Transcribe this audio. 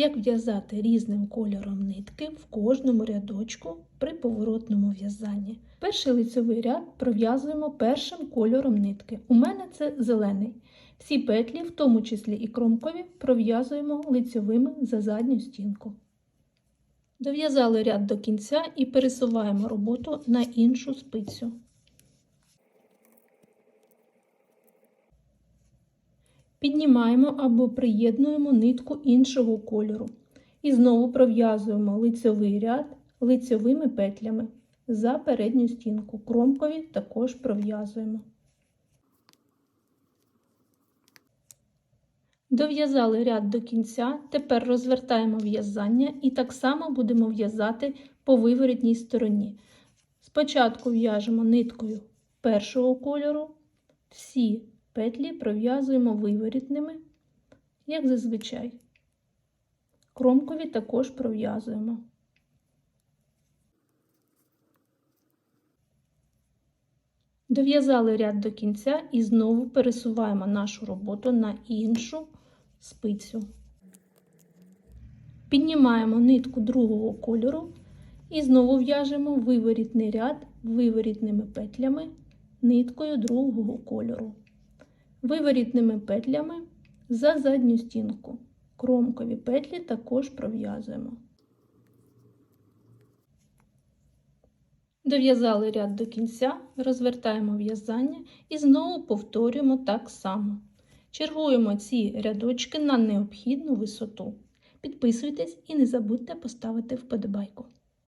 як в'язати різним кольором нитки в кожному рядочку при поворотному в'язанні. Перший лицевий ряд пров'язуємо першим кольором нитки. У мене це зелений. Всі петлі, в тому числі і кромкові, пров'язуємо лицевими за задню стінку. Дов'язали ряд до кінця і пересуваємо роботу на іншу спицю. Піднімаємо або приєднуємо нитку іншого кольору і знову пров'язуємо лицьовий ряд лицьовими петлями за передню стінку. Кромкові також пров'язуємо. Дов'язали ряд до кінця, тепер розвертаємо в'язання і так само будемо в'язати по виворітній стороні. Спочатку в'яжемо ниткою першого кольору, всі петлі пров'язуємо виворітними, як зазвичай. Кромкові також пров'язуємо. Дов'язали ряд до кінця і знову пересуваємо нашу роботу на іншу спицю. Піднімаємо нитку другого кольору і знову в'яжемо виворітний ряд виворітними петлями ниткою другого кольору. Виворітними петлями за задню стінку. Кромкові петлі також пров'язуємо. Дов'язали ряд до кінця, розвертаємо в'язання і знову повторюємо так само. Чергуємо ці рядочки на необхідну висоту. Підписуйтесь і не забудьте поставити вподобайку.